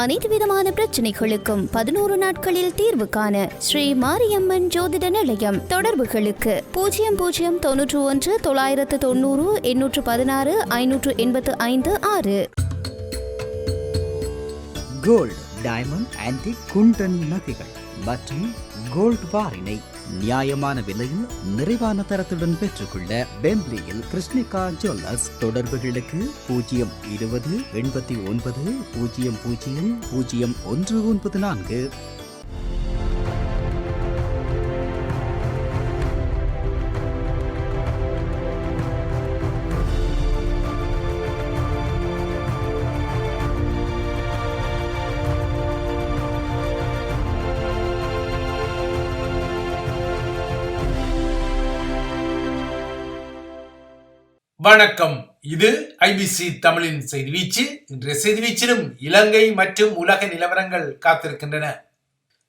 அனைத்து விதமான பிரச்சனைகளுக்கும் பதினோரு நாட்களில் தீர்வு காண ஸ்ரீ மாரியம்மன் ஜோதிட நிலையம் தொடர்புகளுக்கு. பூஜ்ஜியம் பூஜ்ஜியம் தொன்னூற்று ஒன்று தொள்ளாயிரத்து தொண்ணூறு எண்ணூற்று பதினாறு ஐநூற்று எண்பத்து ஐந்து ஆறு. கோல்டு டைமண்ட் ஆன்டிக் குண்டன் நகைகள் மற்றும் கோல்டு பாரினை நியாயமான விலையில் நிறைவான தரத்துடன் பெற்றுக்கொள்ள பெம்ப்ளியில் கிருஷ்ணிகா ஜுவல்லர்ஸ் தொடர்புகளுக்கு பூஜ்ஜியம் இருபது எண்பத்தி ஒன்பது பூஜ்ஜியம் பூஜ்ஜியம் பூஜ்ஜியம் ஒன்று ஒன்பது நான்கு. வணக்கம். இது ஐபிசி தமிழின் செய்தி வீச்சு. இன்றைய செய்தி வீச்சிலும் இலங்கை மற்றும் உலக நிலவரங்கள் காத்திருக்கின்றன.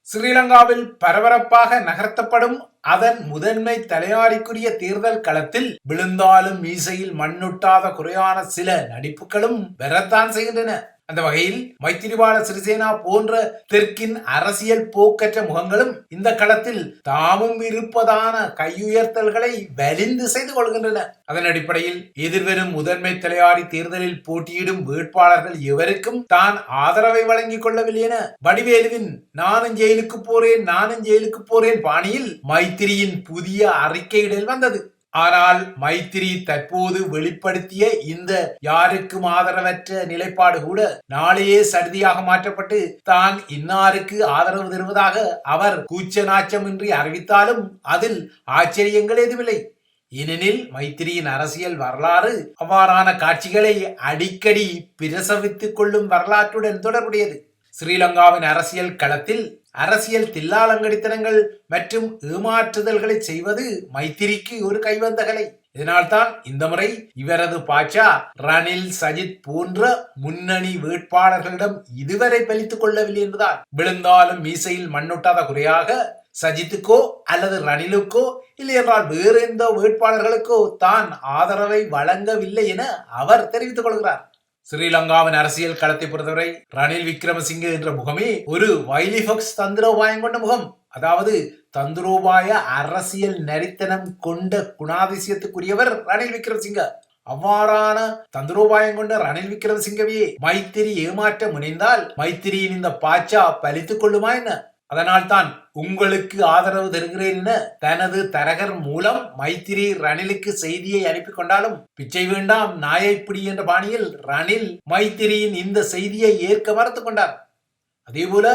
ஸ்ரீலங்காவில் பரபரப்பாக நகர்த்தப்படும் அதன் முதன்மை தலையாரிக்குரிய தேர்தல் களத்தில் விழுந்தாலும் மீசையில் மண்ணுட்டாத குறையான சில நடிப்புகளும் வரத்தான் செய்கின்றன. அந்த வகையில் மைத்திரிபால சிறிசேனா போன்ற தெற்கின் அரசியல் போக்கற்ற முகங்களும் இந்த களத்தில் தாமும் இருப்பதான கையுயர்த்தல்களை வலிந்து செய்து கொள்கின்றன. அதன் அடிப்படையில் எதிர்வரும் முதன்மை தலையாரி தேர்தலில் போட்டியிடும் வேட்பாளர்கள் எவருக்கும் தான் ஆதரவை வழங்கிக் கொள்ளவில்லை என வடிவேலுவின் நானும் ஜெயிலுக்கு போறேன் நானும் ஜெயிலுக்கு போறேன் பாணியில் மைத்திரியின் புதிய அறிக்கையிடல் வந்தது. ஆனால் மைத்திரி தற்போது வெளிப்படுத்திய இந்த யாருக்கும் ஆதரவற்ற நிலைப்பாடு கூட நாளையே சடுதியாக மாற்றப்பட்டு தான் இன்னாருக்கு ஆதரவு தருவதாக அவர் கூச்ச நாச்சமின்றி அறிவித்தாலும் அதில் ஆச்சரியங்கள் எதுவில்லை. ஏனெனில் மைத்திரியின் அரசியல் வரலாறு அவ்வாறான காட்சிகளை அடிக்கடி பிரசவித்துக் கொள்ளும் வரலாற்றுடன் தொடர்புடையது. ஸ்ரீலங்காவின் அரசியல் களத்தில் அரசியல் தில்லாலங்கடித்தனங்கள் மற்றும் ஏமாற்றுதல்களை செய்வது மைத்திரிக்கு ஒரு கைவந்த கலை இதனால்தான் இந்த முறை இவரது பாட்சா ரணில் சஜித் போன்ற முன்னணி வேட்பாளர்களிடம் இதுவரை பலித்துக் கொள்ளவில்லை என்பதால் விழுந்தாலும் மீசையில் மண்ணொட்டாத குறையாக சஜித்துக்கோ அல்லது ரணிலுக்கோ இல்லை என்றால் வேறு எந்த வேட்பாளர்களுக்கோ தான் ஆதரவை வழங்கவில்லை என அவர் தெரிவித்துக் கொள்கிறார். ஸ்ரீலங்காவின் அரசியல் களத்தை பொறுத்தவரை ரணில் விக்ரமசிங்கே என்ற முகமே ஒரு வைலிஃபக்ஸ் தந்திரோபாயம் கொண்ட முகம். அதாவது தந்திரோபாய அரசியல் நரித்தனம் கொண்ட குணாதிசயத்துக்குரியவர் ரணில் விக்ரமசிங்க. அவ்வாறான தந்திரோபாயம் கொண்ட ரணில் விக்ரமசிங்கவே மைத்திரி ஏமாற்ற முனைந்தால் மைத்திரியின் இந்த பாச்சா பலித்துக் கொள்ளுமா என்ன? அதனால்தான் உங்களுக்கு ஆதரவு தருகிறேன் என தனது தரகர் மூலம் மைத்திரி ரணிலுக்கு செய்தியை அனுப்பி கொண்டாலும் பிச்சை வேண்டாம் நாயைப்பிடி என்ற பாணியில் ரணில் மைத்திரியின் இந்த செய்தியை ஏற்க மறுத்து கொண்டார். அதேபோல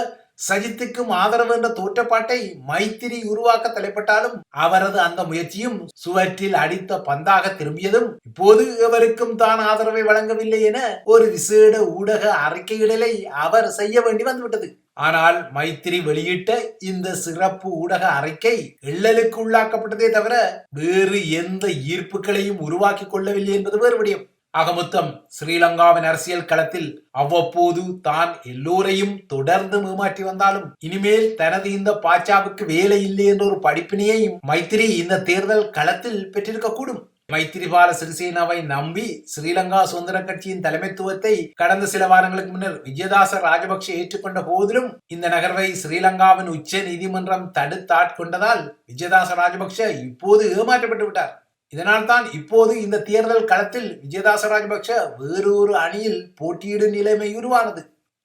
சஜித்துக்கும் ஆதரவு என்ற தோற்றப்பாட்டை மைத்திரி உருவாக்க தலைப்பட்டாலும் அவரது அந்த முயற்சியும் சுவற்றில் அடித்த பந்தாக திரும்பியதும் இப்போது எவருக்கும் தான் ஆதரவை வழங்கவில்லை என ஒரு விசேட ஊடக அறிக்கையிடலை அவர் செய்ய வேண்டி வந்துவிட்டது. ஆனால் மைத்திரி வெளியிட்ட இந்த சிறப்பு ஊடக அறிக்கை எள்ளலுக்கு உள்ளாக்கப்பட்டதே தவிர வேறு எந்த ஈர்ப்புகளையும் உருவாக்கி கொள்ளவில்லை என்பது வேறு விடயம். ஆக ஸ்ரீலங்காவின் அரசியல் களத்தில் அவ்வப்போது தான் எல்லோரையும் தொடர்ந்து ஏமாற்றி வந்தாலும் இனிமேல் தனது இந்த பாச்சாவுக்கு வேலை இல்லை என்ற ஒரு படிப்பினையையும் மைத்திரி இந்த தேர்தல் களத்தில் பெற்றிருக்கக்கூடும். மைத்திரிபால சிறிசேனாவை நம்பி ஸ்ரீலங்கா சுதந்திர கட்சியின் தலைமைத்துவத்தை கடந்த சில வாரங்களுக்கு முன்னர் விஜயதாச ராஜபக்ஷ ஏற்றுக்கொண்ட போதிலும் இந்த நகர்வை ஸ்ரீலங்காவின் உச்ச நீதிமன்றம் தடுத்தாட்கொண்டதால் விஜயதாச ராஜபக்ஷ இப்போது ஏமாற்றப்பட்டு விட்டார். இதனால் தான் இப்போது இந்த தேர்தல் களத்தில் விஜயதாச ராஜபக்ஷ வேறொரு அணியில் போட்டியிடும் நிலைமை உருவானது.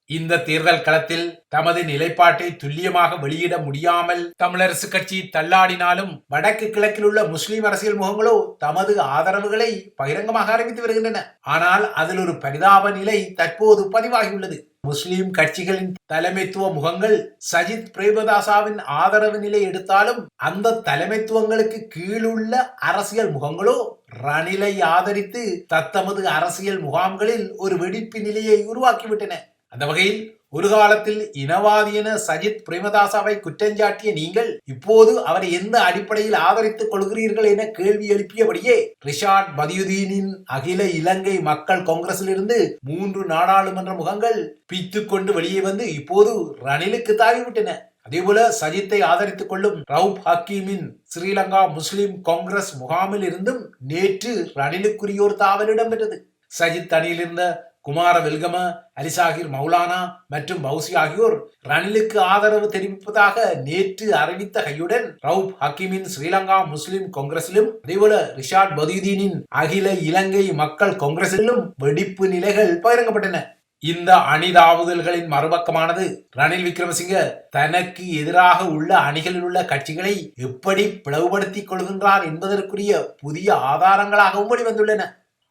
இந்த தேர்தல் களத்தில் தமது நிலைப்பாட்டை துல்லியமாக வெளியிட முடியாமல் தமிழரசு கட்சி தள்ளாடினாலும் வடக்கு கிழக்கில் உள்ள முஸ்லிம் அரசியல் முகங்களோ தமது ஆதரவுகளை பகிரங்கமாக அறிவித்து வருகின்றன. ஆனால் அதில் ஒரு பரிதாப நிலை தற்போது பதிவாகியுள்ளது. முஸ்லிம் கட்சிகளின் தலைமைத்துவ முகங்கள் சஜித் பிரேமதாசாவின் ஆதரவு நிலை எடுத்தாலும் அந்த தலைமைத்துவங்களுக்கு கீழுள்ள அரசியல் முகங்களோ ரணிலை ஆதரித்து தத்தமது அரசியல் முகாம்களில் ஒரு வெடிப்பு நிலையை உருவாக்கிவிட்டன. அந்த வகையில் ஒரு காலத்தில் இனவாதியன சஜித் பிரேமதாசாவை குற்றஞ்சாட்டிய நீங்கள் இப்போது அவரை எந்த அடிப்படையில் ஆதரித்துக் கொள்கிறீர்கள் என கேள்வி எழுப்பியபடியே ரிஷாட் பதியுதீனின் அகில இலங்கை மக்கள் காங்கிரஸில் இருந்து மூன்று நாடாளுமன்ற முகங்கள் பித்து கொண்டு வெளியே வந்து இப்போது ரணிலுக்கு தாவிவிட்டன. அதேபோல சஜித்தை ஆதரித்துக் கொள்ளும் ரவுப் ஹக்கீமின் ஸ்ரீலங்கா முஸ்லிம் காங்கிரஸ் முகாமில் இருந்தும் நேற்று ரணிலுக்குரியோர் தாவலிடம் தாவல் இடம்பெற்றது சஜித் அணியில் இருந்த குமார வெல்கம அலிசாகிர் மௌலானா மற்றும் பௌசி ஆகியோர் ரணிலுக்கு ஆதரவு தெரிவிப்பதாக நேற்று அறிவித்த கையுடன் ரவுப் ஹக்கீமின் ஸ்ரீலங்கா முஸ்லிம் காங்கிரசிலும் அதேபோல ரிஷாட் பதியுதீனின் அகில இலங்கை மக்கள் காங்கிரசிலும் வெடிப்பு நிலைகள் பகிரங்கப்பட்டன. இந்த அணிதாவுதல்களின் மறுபக்கமானது ரணில் விக்ரமசிங்க தனக்கு எதிராக உள்ள அணிகளில் உள்ள கட்சிகளை எப்படி பிளவுபடுத்திக் கொள்கின்றார் என்பதற்குரிய புதிய ஆதாரங்களாகவும் வெளிவந்துள்ளன.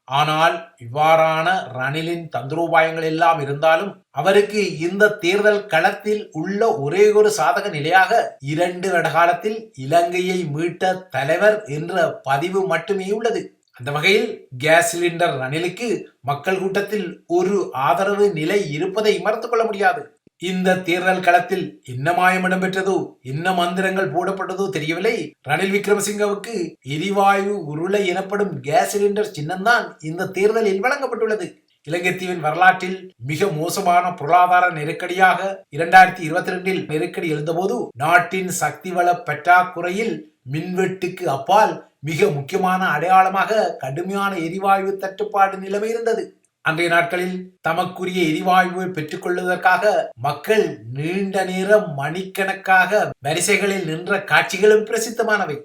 ஆனால் இவ்வாறான ரணிலின் தந்திரோபாயங்கள் எல்லாம் இருந்தாலும் அவருக்கு இந்த தேர்தல் களத்தில் உள்ள ஒரே ஒரு சாதக நிலையாக இரண்டு வருடகாலத்தில் இலங்கையை மீட்ட தலைவர் என்ற பதிவு மட்டுமே உள்ளது. அந்த வகையில் கேஸ் சிலிண்டர் ரணிலுக்கு மக்கள் கூட்டத்தில் ஒரு ஆதரவு நிலை இருப்பதை மறுத்துக் கொள்ள முடியாது. இந்த தேர்தல் களத்தில் என்ன மாயம் இடம்பெற்றதோ என்ன மந்திரங்கள் போடப்பட்டதோ தெரியவில்லை. ரணில் விக்ரமசிங்கவுக்கு எரிவாயு உருளை எனப்படும் கேஸ் சிலிண்டர் சின்னம்தான் இந்த தேர்தலில் வழங்கப்பட்டுள்ளது. இலங்கை தீவின் வரலாற்றில் மிக மோசமான பொருளாதார நெருக்கடியாக இரண்டாயிரத்தி இருபத்தி ரெண்டில் நெருக்கடி எழுந்தபோது நாட்டின் சக்தி வள பற்றாக்குறையில் மின்வெட்டுக்கு அப்பால் மிக முக்கியமான அடையாளமாக கடுமையான எரிவாயு தட்டுப்பாடு நிலைமை இருந்தது அன்றைய நாட்களில் தமக்குரிய எரிவாயுவை பெற்றுக்கொள்வதற்காக மக்கள் நீண்ட நேரம் மணிக்கணக்காக வரிசைகளில் நின்ற காட்சிகளும் பிரசித்தமானவை.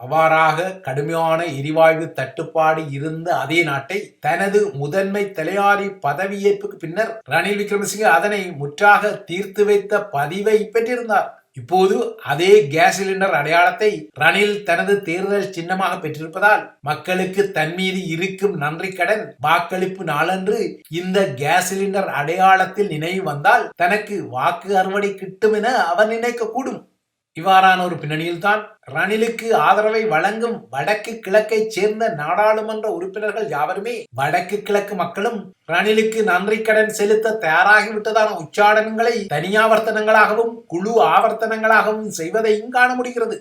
அவ்வாறாக கடுமையான எரிவாயு தட்டுப்பாடு இருந்த அதே நாட்டை தனது முதன்மை தலையாரி பதவியேற்புக்கு பின்னர் ரணில் விக்ரமசிங்க அதனை முற்றாக தீர்த்து வைத்த பதிவை பெற்றிருந்தார். இப்போது அதே கேஸ் சிலிண்டர் அடையாளத்தை ரணில் தனது தேர்தல் சின்னமாக பெற்றிருப்பதால் மக்களுக்கு தன் மீது இருக்கும் நன்றி கடன் வாக்களிப்பு நாளன்று இந்த கேஸ் சிலிண்டர் அடையாளத்தில் நினைவு வந்தால் தனக்கு வாக்கு அறுவடை கிட்டும் என அவர் நினைக்க கூடும் இவ்வாறான ஒரு பின்னணியில்தான் ரணிலுக்கு ஆதரவை வழங்கும் வடக்கு கிழக்கை சேர்ந்த நாடாளுமன்ற உறுப்பினர்கள் யாவருமே வடக்கு கிழக்கு மக்களும் ரணிலுக்கு நன்றி கடன் செலுத்த தயாராகிவிட்டதான உச்சாடனங்களை தனியாவர்த்தனங்களாகவும் குழு ஆவர்த்தனங்களாகவும் செய்வதையும் காண முடிகிறது.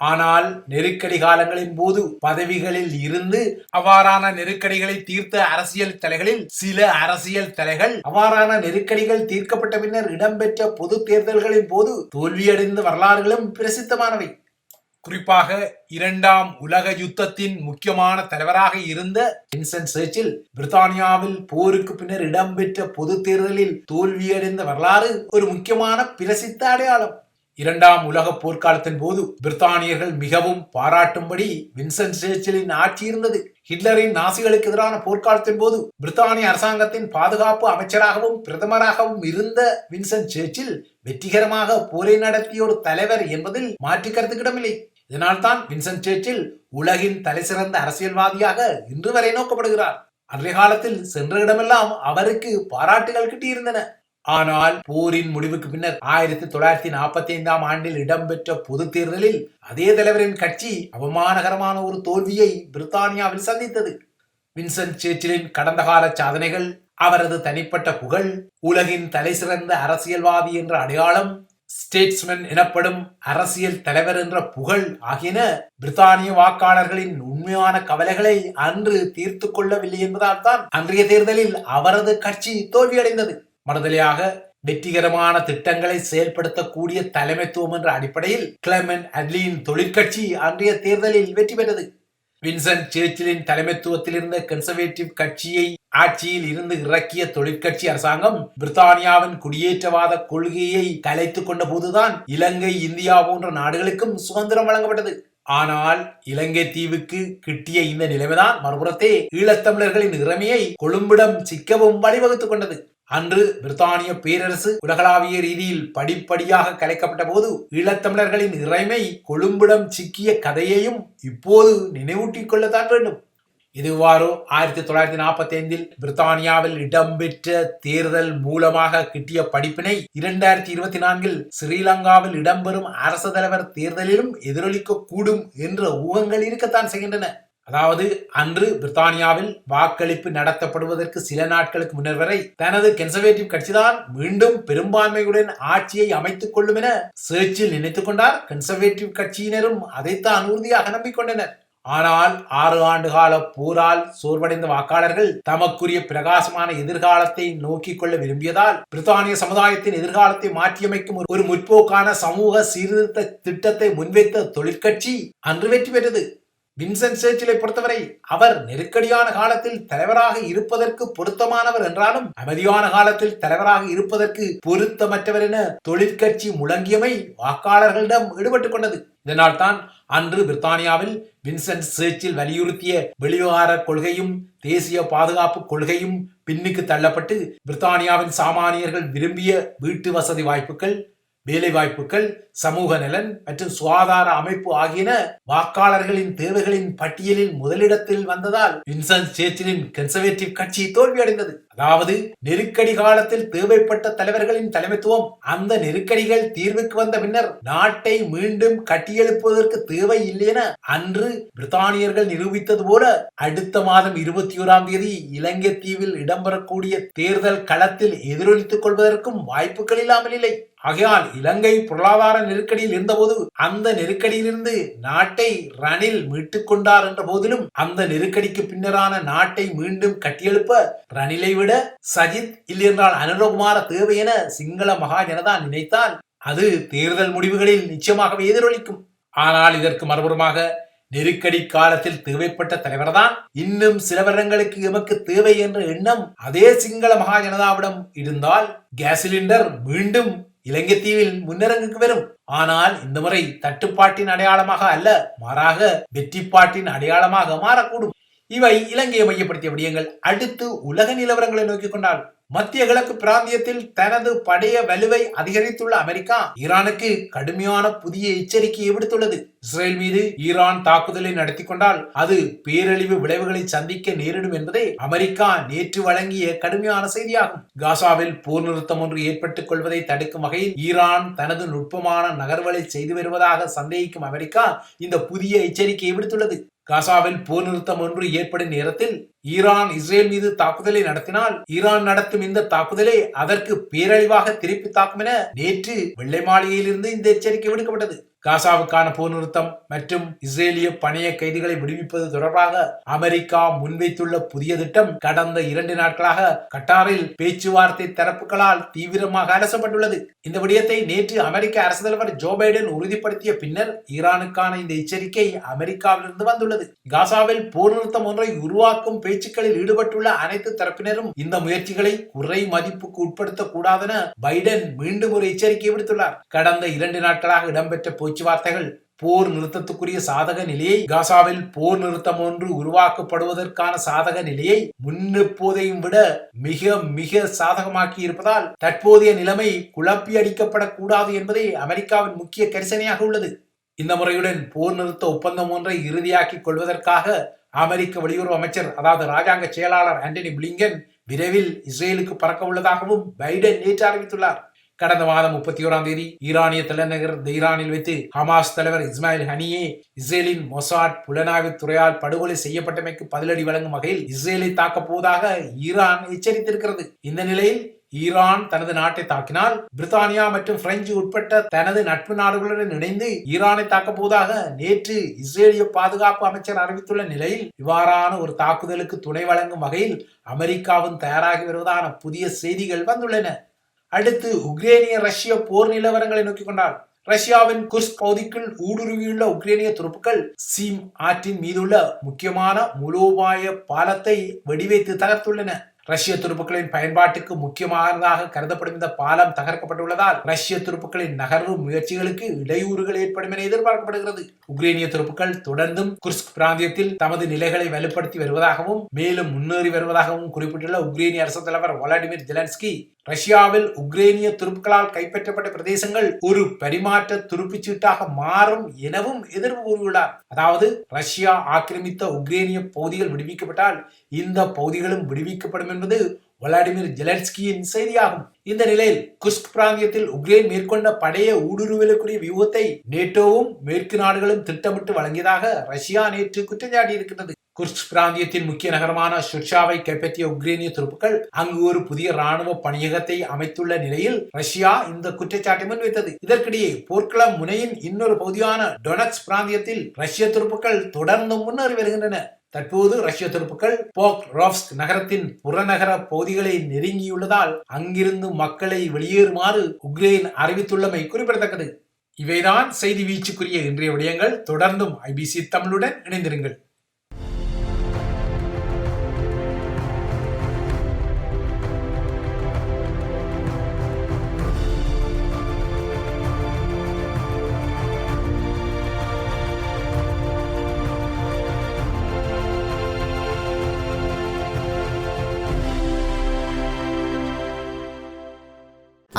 ஆனால் நெருக்கடி காலங்களின் போது பதவிகளில் இருந்து அவ்வாறான நெருக்கடிகளை தீர்த்த அரசியல் தலைகளில் சில அரசியல் தலைகள் அவ்வாறான நெருக்கடிகள் தீர்க்கப்பட்ட பின்னர் இடம்பெற்ற பொது தேர்தல்களின் போது தோல்வியடைந்த வரலாறுகளும் பிரசித்தமானவை. குறிப்பாக இரண்டாம் உலக யுத்தத்தின் முக்கியமான தலைவராக இருந்த வின்சென்ட் சர்ச்சில் பிரித்தானியாவில் போருக்கு பின்னர் இடம்பெற்ற பொது தேர்தலில் தோல்வியடைந்த வரலாறு ஒரு முக்கியமான பிரசித்த அடையாளம். இரண்டாம் உலக போர்க்காலத்தின் போது பிரித்தானியர்கள் மிகவும் பாராட்டும்படி வின்சென்ட் சேர்ச்சிலின் ஆட்சி இருந்தது. ஹிட்லரின் நாசிகளுக்கு எதிரான போர்க்காலத்தின் போது பிரித்தானிய அரசாங்கத்தின் பாதுகாப்பு அமைச்சராகவும் பிரதமராகவும் இருந்த வின்சென்ட் சேர்ச்சில் வெற்றிகரமாக போரை நடத்திய ஒரு தலைவர் என்பதில் மாற்று கருத்துக்கிடமில்லை. இதனால்தான் வின்சென்ட் சேர்ச்சில் உலகின் தலைசிறந்த அரசியல்வாதியாக இன்று வரை நோக்கப்படுகிறார். அன்றைய காலத்தில் சென்ற இடமெல்லாம் அவருக்கு பாராட்டுகள் கிட்டியிருந்தன. ஆனால் போரின் முடிவுக்கு பின்னர் ஆயிரத்தி தொள்ளாயிரத்தி நாற்பத்தி ஐந்தாம் ஆண்டில் இடம்பெற்ற பொது தேர்தலில் அதே தலைவரின் கட்சி அவமானகரமான ஒரு தோல்வியை பிரித்தானியாவில் சந்தித்தது. வின்சென்ட் சேர்ச்சிலின் கடந்த கால சாதனைகள் அவரது தனிப்பட்ட புகழ் உலகின் தலைசிறந்த அரசியல்வாதி என்ற அடையாளம் ஸ்டேட்ஸ்மேன் எனப்படும் அரசியல் தலைவர் என்ற புகழ் ஆகியன பிரித்தானிய வாக்காளர்களின் உண்மையான கவலைகளை அன்று தீர்த்து கொள்ளவில்லை என்பதால் தான் அன்றைய தேர்தலில் அவரது கட்சி தோல்வியடைந்தது. மறுதலையாக வெற்றிகரமான திட்டங்களை செயல்படுத்தக்கூடிய தலைமைத்துவம் என்ற அடிப்படையில் கிளமன் அட்லியின் தொழிற்கட்சி அன்றைய தேர்தலில் வெற்றி பெற்றது. வின்சன் சேர்ச்சிலின் தலைமைத்துவத்தில் இருந்த கன்சர்வேட்டிவ் கட்சியை ஆட்சியில் இருந்து இறக்கிய தொழிற்கட்சி அரசாங்கம் பிரித்தானியாவின் குடியேற்றவாத கொள்கையை கலைத்துக் கொண்ட போதுதான் இலங்கை இந்தியா போன்ற நாடுகளுக்கும் சுதந்திரம் வழங்கப்பட்டது. ஆனால் இலங்கை தீவுக்கு கிட்டிய இந்த நிலைமைதான் மறுபுறத்தே ஈழத்தமிழர்களின் இறமையை கொழும்பிடம் சிக்கவும் வழிவகுத்துக் கொண்டது. அன்று பிரித்தானிய பேரரசு உலகளாவிய ரீதியில் படிப்படியாக கலைக்கப்பட்ட போது ஈழத்தமிழர்களின் இறைமை கொழும்பிடம் சிக்கிய கதையையும் இப்போது நினைவூட்டிக் கொள்ளத்தான் வேண்டும். இதுவாறோ ஆயிரத்தி தொள்ளாயிரத்தி நாற்பத்தி ஐந்தில் பிரித்தானியாவில் இடம்பெற்ற தேர்தல் மூலமாக கிட்டிய படிப்பினை இரண்டாயிரத்தி இருபத்தி நான்கில் ஸ்ரீலங்காவில் இடம்பெறும் அரசு தலைவர் தேர்தலிலும் எதிரொலிக்க கூடும் என்ற ஊகங்கள் இருக்கத்தான் செய்கின்றன. அதாவது அன்று பிரித்தானியாவில் வாக்களிப்பு நடத்தப்படுவதற்கு சில நாட்களுக்கு முன்னர் வரை தனது கன்சர்வேட்டிவ் கட்சிதான் மீண்டும் பெரும்பான்மையுடன் ஆட்சியை அமைத்துக் கொள்ளும் என சேர்ச்சில் நினைத்துக் கொண்டார். கன்சர்வேட்டிவ் கட்சியினரும் அதைத்தான் உறுதியாக நம்பிக்கொண்டனர். ஆனால் ஆறு ஆண்டு கால போரால் சோர்வடைந்த வாக்காளர்கள் தமக்குரிய பிரகாசமான எதிர்காலத்தை நோக்கிக் கொள்ள விரும்பியதால் பிரித்தானிய சமுதாயத்தின் எதிர்காலத்தை மாற்றியமைக்கும் ஒரு முற்போக்கான சமூக சீர்திருத்த திட்டத்தை முன்வைத்த தொழிற்கட்சி அன்று வெற்றி பெற்றது. வின்சென்ட் சேர்ச்சிலை பொறுத்தவரை அவர் நெருக்கடியான காலத்தில் தலைவராக இருப்பதற்கு பொருத்தமானவர் என்றாலும் அமைதியான காலத்தில் தலைவராக இருப்பதற்கு பொருத்தமற்றவர் என தொழிற்கட்சி முழங்கியமை வாக்காளர்களிடம் ஈடுபட்டுக் கொண்டது. இதனால் தான் அன்று பிரித்தானியாவில் வின்சென்ட் சேர்ச்சில் வலியுறுத்திய வெளிவிவகார கொள்கையும் தேசிய பாதுகாப்பு கொள்கையும் பின்னுக்கு தள்ளப்பட்டு பிரித்தானியாவின் சாமானியர்கள் விரும்பிய வீட்டு வசதி வாய்ப்புகள் வேலைவாய்ப்புகள் சமூக நலன் மற்றும் சுகாதார அமைப்பு ஆகியன வாக்காளர்களின் தேவைகளின் பட்டியலில் முதலிடத்தில் வந்ததால் வின்சன் சேர்ச்சிலின் கன்சர்வேட்டிவ் கட்சி தோல்வியடைந்தது. அதாவது நெருக்கடி காலத்தில் தேவைப்பட்ட தலைவர்களின் தலைமைத்துவம் அந்த நெருக்கடிகள் தீர்வுக்கு வந்த பின்னர் நாட்டை மீண்டும் கட்டியெழுப்புவதற்கு தேவை இல்லை என அன்று பிரித்தானியர்கள் நிரூபித்தது போல அடுத்த மாதம் இருபத்தி ஓராம் தேதி இலங்கை தீவில் இடம்பெறக்கூடிய தேர்தல் களத்தில் எதிரொலித்துக் கொள்வதற்கும் வாய்ப்புகள் இல்லாமல் இல்லை. ஆகையால் இலங்கை பொருளாதார நெருக்கடியில் இருந்தபோது அந்த நெருக்கடியிலிருந்து நாட்டை ரணில் மீட்டுக் கொண்டார் என்ற போதிலும் அந்த நெருக்கடிக்கு பின்னரான நாட்டை மீண்டும் கட்டியெழுப்ப ரணிலை விட சஜித் இல்லையென்றால் அனுரகுமார தேவை என சிங்கள மகா ஜனதா நினைத்தால் அது தேர்தல் முடிவுகளில் நிச்சயமாகவே எதிரொலிக்கும். ஆனால் இதற்கு மறுபுறமாக நெருக்கடி காலத்தில் தேவைப்பட்ட தலைவர்தான் இன்னும் சில வருடங்களுக்கு எமக்கு தேவை என்ற எண்ணம் அதே சிங்கள மகா ஜனதாவிடம் இருந்தால் கேஸ் சிலிண்டர் மீண்டும் இலங்கை தீவில் முன்னரங்குக்கு வரும். ஆனால் இந்த முறை தட்டுப்பாட்டின் அடையாளமாக அல்ல மாறாக வெற்றிப்பாட்டின் அடையாளமாக மாறக்கூடும். இவை இலங்கையை மையப்படுத்திய விடயங்கள். அடுத்து உலக நிலவரங்களை நோக்கிக் கொண்டால் மத்திய கிழக்கு பிராந்தியத்தில் தனது படைய வலுவை அதிகரித்துள்ள அமெரிக்கா ஈரானுக்கு கடுமையான புதிய எச்சரிக்கையை விடுத்துள்ளது. இஸ்ரேல் மீது ஈரான் தாக்குதலை நடத்தி கொண்டால் அது பேரழிவு விளைவுகளை சந்திக்க நேரிடும் என்பதே அமெரிக்கா நேற்று வழங்கிய கடுமையான செய்தியாகும். காசாவில் போர் நிறுத்தம் ஒன்று ஏற்பட்டுக் கொள்வதை தடுக்கும் வகையில் ஈரான் தனது நுட்பமான நகர்வலை செய்து வருவதாக சந்தேகிக்கும் அமெரிக்கா இந்த புதிய எச்சரிக்கையை விடுத்துள்ளது. காசாவில் போர் நிறுத்தம் ஒன்று ஏற்படும் நேரத்தில் ஈரான் இஸ்ரேல் மீது தாக்குதலை நடத்தினால் ஈரான் நடத்தும் இந்த தாக்குதலை அதற்கு பேரழிவாக திருப்பி தாக்கும் என நேற்று வெள்ளை மாளிகையிலிருந்து இந்த எச்சரிக்கை விடுக்கப்பட்டது. காசாவுக்கான போர் நிறுத்தம் மற்றும் இஸ்ரேலிய பணைய கைதிகளை விடுவிப்பது தொடர்பாக அமெரிக்கா முன்வைத்துள்ள புதிய திட்டம் கடந்த இரண்டு நாட்களாக கட்டாரில் பேச்சுவார்த்தை தரப்புகளால் தீவிரமாக அலசப்பட்டுள்ளது. இந்த விடயத்தை நேற்று அமெரிக்க அரசு தலைவர் ஜோ பைடன் உறுதிப்படுத்திய பின்னர் ஈரானுக்கான இந்த எச்சரிக்கை அமெரிக்காவிலிருந்து வந்துள்ளது. காசாவில் போர் நிறுத்தம் ஒன்றை உருவாக்கும் பேச்சுக்களில் ஈடுபட்டுள்ள அனைத்து தரப்பினரும் இந்த முயற்சிகளை குறை மதிப்புக்கு உட்படுத்தக் கூடாதென பைடன் மீண்டும் ஒரு எச்சரிக்கை விடுத்துள்ளார். கடந்த இரண்டு நாட்களாக இடம்பெற்ற பேச்சுவார்த்தைகள் போர் நிறுத்தத்துக்குரிய சாதக நிலையை காசாவில் போர் நிறுத்தம் ஒன்று உருவாக்கப்படுவதற்கான சாதக நிலையை முன்னெப்போதையும் விட மிக மிக சாதகமாக்கி இருப்பதால் தற்போதைய நிலைமை குழப்பி அடிக்கப்படக்கூடாது என்பதே அமெரிக்காவின் முக்கிய கரிசனையாக உள்ளது. இந்த முறையுடன் போர் நிறுத்த ஒப்பந்தம் ஒன்றை இறுதியாக்கிக் கொள்வதற்காக அமெரிக்க வெளியுறவு அமைச்சர் அதாவது ராஜாங்க செயலாளர் ஆண்டனி பிளிங்கன் விரைவில் இஸ்ரேலுக்கு பறக்க உள்ளதாகவும் பைடன் நேற்று அறிவித்துள்ளார். கடந்த மாதம் முப்பத்தி ஓராம் தேதி ஈரானிய தலைநகர் தெஹ்ரானில் வைத்து ஹமாஸ் தலைவர் இஸ்மாயில் ஹனியே இஸ்ரேலின் மொசாட் புலனாய்வு துறையால் படுகொலை செய்யப்பட்டமைக்கு பதிலடி வழங்கும் வகையில் இஸ்ரேலை தாக்கப் போவதாக ஈரான் எச்சரித்திருக்கிறது. இந்த நிலையில் ஈரான் தனது நாட்டை தாக்கினால் பிரித்தானியா மற்றும் பிரெஞ்சு உட்பட்ட தனது நட்பு நாடுகளுடன் இணைந்து ஈரானை தாக்கப் போவதாக நேற்று இஸ்ரேலிய பாதுகாப்பு அமைச்சர் அறிவித்துள்ள நிலையில் இவ்வாறான ஒரு தாக்குதலுக்கு துணை வழங்கும் வகையில் அமெரிக்காவும் தயாராகி வருவதான புதிய செய்திகள் வந்துள்ளன. அடுத்து உக்ரேனிய ரஷ்ய போர் நிலவரங்களை நோக்கிக் கொண்டால் ரஷ்யாவின் குர்ஸ் பகுதிக்குள் ஊடுருவியுள்ள உக்ரேனிய துருப்புக்கள் சீம் ஆற்றின் மீதுள்ள முக்கியமான மூலோபாய பாலத்தை வெடிவைத்து தகர்த்துள்ளன. ரஷ்ய துருப்புக்களின் பயன்பாட்டுக்கு முக்கியமானதாக கருதப்படும் இந்த பாலம் தகர்க்கப்பட்டுள்ளதால் ரஷ்ய துருப்புக்களின் நகர்வு முயற்சிகளுக்கு இடையூறுகள் ஏற்படும் என எதிர்பார்க்கப்படுகிறது. உக்ரேனிய துருப்புக்கள் தொடர்ந்தும் குர்ஸ்க் பிராந்தியத்தில் தமது நிலைகளை வலுப்படுத்தி வருவதாகவும் மேலும் முன்னேறி வருவதாகவும் குறிப்பிட்டுள்ள உக்ரேனிய அரசு தலைவர் வளாடிமிர் ஜெலன்ஸ்கி ரஷ்யாவில் உக்ரேனிய துருப்புக்களால் கைப்பற்றப்பட்ட பிரதேசங்கள் ஒரு பரிமாற்ற துருப்புச் சீட்டாக மாறும் எனவும் எதிர்ப்பு கூறியுள்ளார். அதாவது ரஷ்யா ஆக்கிரமித்த உக்ரேனிய பகுதிகள் விடுவிக்கப்பட்டால் இந்த பகுதிகளும் விடுவிக்கப்படும் என்பது விளாடிமிர் ஜெலன்ஸ்கியின் செய்தியாகும். இந்த நிலையில் குஸ்க் பிராந்தியத்தில் உக்ரைன் மேற்கொண்ட படைய ஊடுருவலுக்குரிய வியூகத்தை நேட்டோவும் மேற்கு நாடுகளும் திட்டமிட்டு வழங்கியதாக ரஷ்யா நேற்று குற்றம் சாட்டியிருக்கிறது குர்ஸ்க் பிராந்தியத்தின் முக்கிய நகரமான சுர்ஷாவை கைப்பற்றிய உக்ரேனிய துருப்புக்கள் அங்கு ஒரு புதிய ராணுவ பணியகத்தை அமைத்துள்ள நிலையில் ரஷ்யா இந்த குற்றச்சாட்டை முன்வைத்தது. இதற்கிடையே போர்க்களம் முனையின் இன்னொரு பகுதியான டொனக்ஸ் பிராந்தியத்தில் ரஷ்ய துருப்புக்கள் தொடர்ந்து முன்னேறி வருகின்றன. தற்போது ரஷ்ய துருப்புக்கள் போக் ரோவ்ஸ்க் நகரத்தின் புறநகர பகுதிகளை நெருங்கியுள்ளதால் அங்கிருந்து மக்களை வெளியேறுமாறு உக்ரைன் அறிவித்துள்ளமை குறிப்பிடத்தக்கது. இவைதான் செய்தி வீச்சுக்குரிய இன்றைய விடயங்கள். தொடர்ந்தும் ஐபிசி தமிழுடன் இணைந்திருங்கள்.